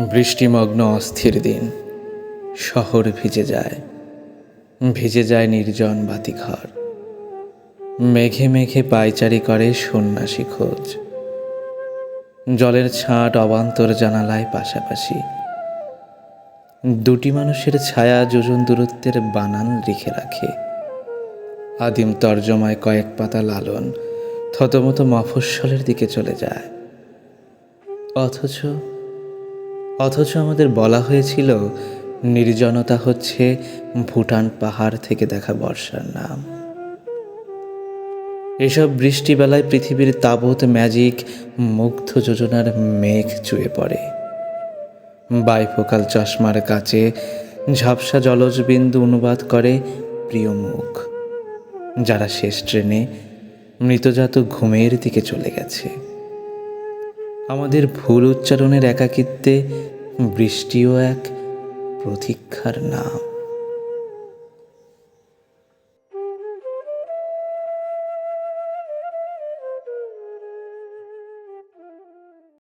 বৃষ্টিমগ্ন অস্থির দিন। শহর ভিজে যায়। ভিজে যায় নির্জন বাতিঘর। মেঘে মেঘে পায়চারি করে সন্ন্যাসী খোঁজ। জলের ছাঁট অবান্তর জানালায় পাশাপাশি। দুটি মানুষের ছায়া যোজন দূরত্বের বানান লিখে রাখে। আদিম তর্জমায় কয়েক পাতা লালন থতমত মফস্বলের দিকে চলে যায়। অথচ অথচ আমাদের বলা হয়েছিল, নির্জনতা হচ্ছে ভুটান পাহাড় থেকে দেখা বর্ষার নাম। এসব বৃষ্টিবেলায় পৃথিবীর তাবৎ ম্যাজিক মুগ্ধ যোজনার মেঘ চুয়ে পড়ে। বাইফোকাল চশমার কাছে ঝাপসা জলজ বিন্দু অনুবাদ করে প্রিয় মুখ, যারা শেষ ট্রেনে মৃতজাত ঘুমের দিকে চলে গেছে। আমাদের ভুল উচ্চারণের একাকিত্বে বৃষ্টিও এক প্রতীক্ষার নাম।